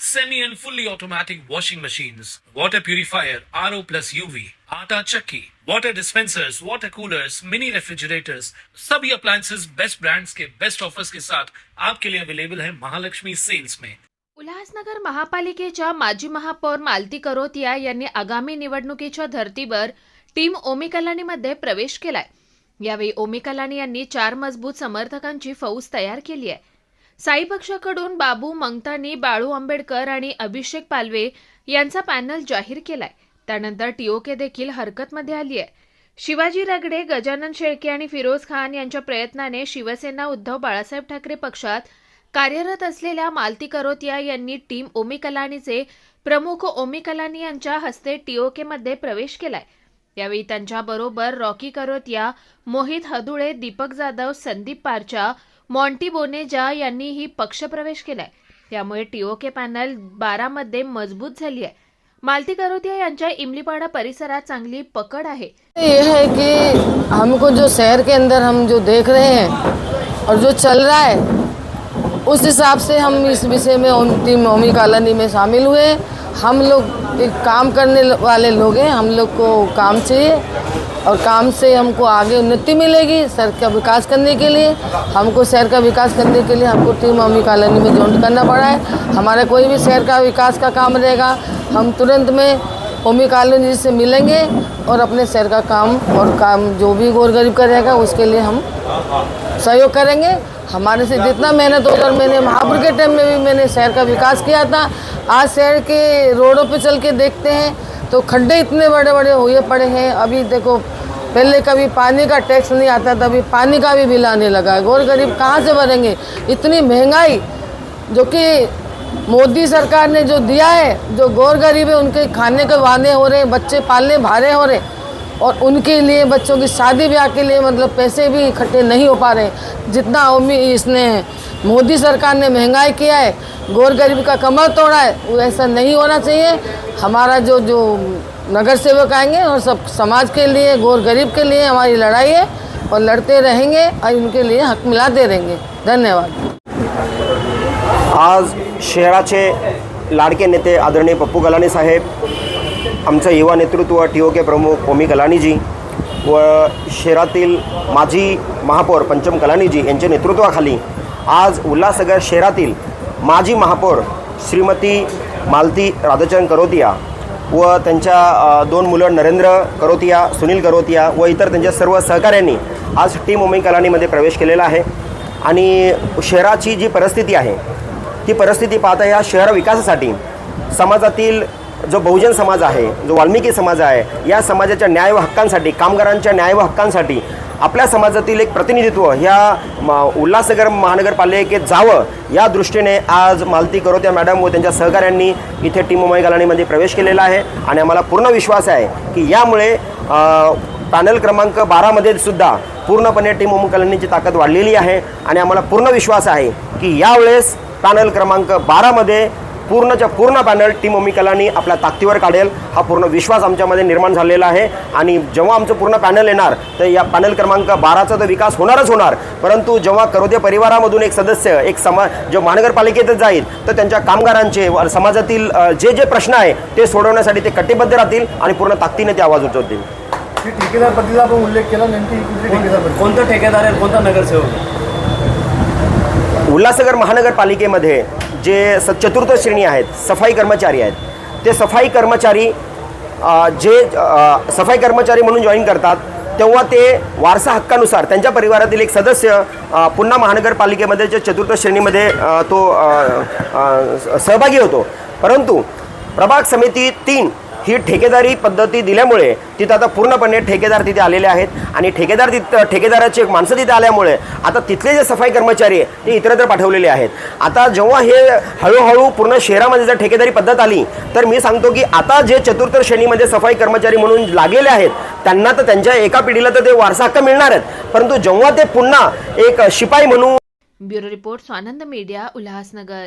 semi and fully automatic washing machines, water purifier, RO plus UV, आटा चक्की, water dispensers, water coolers, mini refrigerators, सभी appliances best brands के best offers के साथ आपके लिए अवेलेबल है महालक्ष्मी सेल्स में उल्हासनगर महापालिकेच्या माजी महापौर मालती करोतिया यांनी आगामी निवडणुकीच्या धर्तीवर टीम ओमी कलानीमध्ये प्रवेश केलाय. यावेळी ओमी कलानी यांनी चार मजबूत समर्थकांची फौज तयार केली आहे. साई पक्षाकडून बाबू मंगतानी बाळू आंबेडकर आणि अभिषेक पालवे यांचा पॅनल जाहीर केलाय. त्यानंतर टीओके देखील हरकतमध्ये आली आहे शिवाजी रगडे गजानन शेळके आणि फिरोज खान यांच्या प्रयत्नाने शिवसेना उद्धव बाळासाहेब ठाकरे पक्षात कार्यरत असलेल्या मालती करोतिया यांनी टीम ओमी कलानीचे प्रमुख ओमी कलानी यांच्या हस्ते टीओके मध्ये प्रवेश केलाय. यावेळी त्यांच्याबरोबर रॉकी करोतिया मोहित हदुळे दीपक जाधव संदीप पारचा मॉन्टी बोनेजा यांनीही पक्षप्रवेश केलाय. त्यामुळे टीओके पॅनल बारामध्ये मजबूत झाली आहे. मालती करोतिया यांच्या इमलीपाडा परिसरात चांगली पकड आहे. ये है कि हमको जो शहर के अंदर हम जो देख रहे हैं और जो चल रहा है उस हिसाब से हम इस विषय में टीम ओमी कॉलोनी में शामिल हुए हम लोग एक काम करने वाले लोग हैं हम लोग को काम चाहिए। और काम से हमको आगे उन्नति मिलेगी शहर का विकास करने के लिए। हमको शहर का विकास करने के लिए हमको टीम ओमी कॉलोनी में ज्वाइन करना पड़ा है। हमारा कोई भी शहर का विकास का काम रहेगा, हम तुरंत में ओमी कॉलोनी से मिलेंगे और अपने शहर का काम और काम जो भी गोर गरीब का रहेगा, उसके लिए हम सहयोग करेंगे। हमारे से जितना मेहनत होगा और मैंने महापुर के टाइम में भी मैंने शहर का विकास किया था। आज शहर के रोडों पे चल के देखते हैं तो खड्डे इतने बड़े बड़े हुए पड़े हैं। अभी देखो पहले कभी पानी का टैक्स नहीं आता था अभी पानी का भी बिल आने लगा है। गोर गरीब कहाँ से भरेंगे? इतनी महँगाई जो कि मोदी सरकार ने जो दिया है, जो गौर गरीब है उनके खाने के वादे हो रहे हैं, बच्चे पालने भारे हो रहे हैं, और उनके लिए, बच्चों की शादी ब्याह के लिए मतलब पैसे भी इकट्ठे नहीं हो पा रहे जितना उम्मीद इसने मोदी सरकार ने महँगाई किया है, गौर गरीब का कमर तोड़ा है, वो ऐसा नहीं होना चाहिए। हमारा जो जो नगर सेवक आएँगे और सब समाज के लिए, गौर गरीब के लिए हमारी लड़ाई है और लड़ते रहेंगे और उनके लिए हक मिलाते रहेंगे। धन्यवाद। आज शहराचे लाडके नेते आदरणीय पप्पू गलानी साहेब आमचं युवा नेतृत्व टी ओ के प्रमुख ओमी कलानीजी व शहरातील माजी महापौर पंचम कलानीजी यांच्या नेतृत्वाखाली आज उल्हासनगर शहरातील माजी महापौर श्रीमती मालती राधाचरण करोतिया व त्यांच्या दोन मुलं नरेंद्र करोतिया सुनील करोतिया व इतर त्यांच्या सर्व सहकाऱ्यांनी आज टीम ओमी कलानीमध्ये प्रवेश केलेला आहे. आणि शहराची जी परिस्थिती आहे ती परिस्थिती पाहता या शहर विकासासाठी समाजातील जो बहुजन समाज आहे जो वाल्मिकी समाज आहे या समाजाच्या न्याय व हक्कांसाठी कामगारांच्या न्याय व हक्कांसाठी आपल्या समाजातील एक प्रतिनिधित्व ह्या म उल्हासनगर महानगरपालिकेत जावं या दृष्टीने आज मालती करोत्या मॅडम व त्यांच्या सहकाऱ्यांनी इथे टीम मुंबई गालाणीमध्ये प्रवेश केलेला आहे. आणि आम्हाला पूर्ण विश्वास आहे की यामुळे पॅनल क्रमांक बारामध्ये सुद्धा पूर्णपणे टीम मुंबई ताकद वाढलेली आहे. आणि आम्हाला पूर्ण विश्वास आहे की यावेळेस पॅनल क्रमांक बारामध्ये पूर्णच्या पूर्ण पॅनल टीम ओमी कलानी आपल्या ताकदीवर काढेल. हा पूर्ण विश्वास आमच्यामध्ये निर्माण झालेला आहे. आणि जेव्हा आमचं पूर्ण पॅनल येणार तर या पॅनल क्रमांक बाराचा तर विकास होणारच होणार. परंतु जेव्हा करोदे परिवारामधून एक सदस्य एक समा जो महानगरपालिकेतच जाईल तर त्यांच्या कामगारांचे व समाजातील जे जे प्रश्न आहे ते सोडवण्यासाठी ते कटिबद्ध राहतील आणि पूर्ण ताकदीने ते आवाज उठवतील. ही ठेकेदार पद्धतीचा आपण उल्लेख केला नेमकी कुठली ठेकेदार पद्धती कोणता ठेकेदार आहे? कोणता नगरसेवक? उल्हासनगर महानगरपालिकेमध्ये जे स चतुर्थ श्रेणी आहेत सफाई कर्मचारी आहेत ते सफाई कर्मचारी जे सफाई कर्मचारी म्हणून जॉईन करतात तेव्हा ते वारसा हक्कानुसार त्यांच्या परिवारातील एक सदस्य पुन्हा महानगरपालिकेमध्ये जे चतुर्थ श्रेणीमध्ये तो सहभागी होतो. परंतु प्रभाग समिती तीन ही ठेकेदारी पद्धती दिल्यामुळे तिथं आता पूर्णपणे ठेकेदार तिथे आलेले आहेत. आणि ठेकेदार तिथं ठेकेदाराचे एक माणसं तिथे आल्यामुळे आता तिथले जे सफाई कर्मचारी ते इतरत्र पाठवलेले आहेत. आता जेव्हा हे हळूहळू पूर्ण शहरामध्ये जर ठेकेदारी पद्धत आली तर मी सांगतो की आता जे चतुर्थ श्रेणीमध्ये सफाई कर्मचारी म्हणून लागलेले आहेत त्यांना तर त्यांच्या एका पिढीला तर ते वारसा हक्क मिळणार आहेत. परंतु जेव्हा ते पुन्हा एक शिपाई म्हणून bureau report Swanand media Ulhasnagar.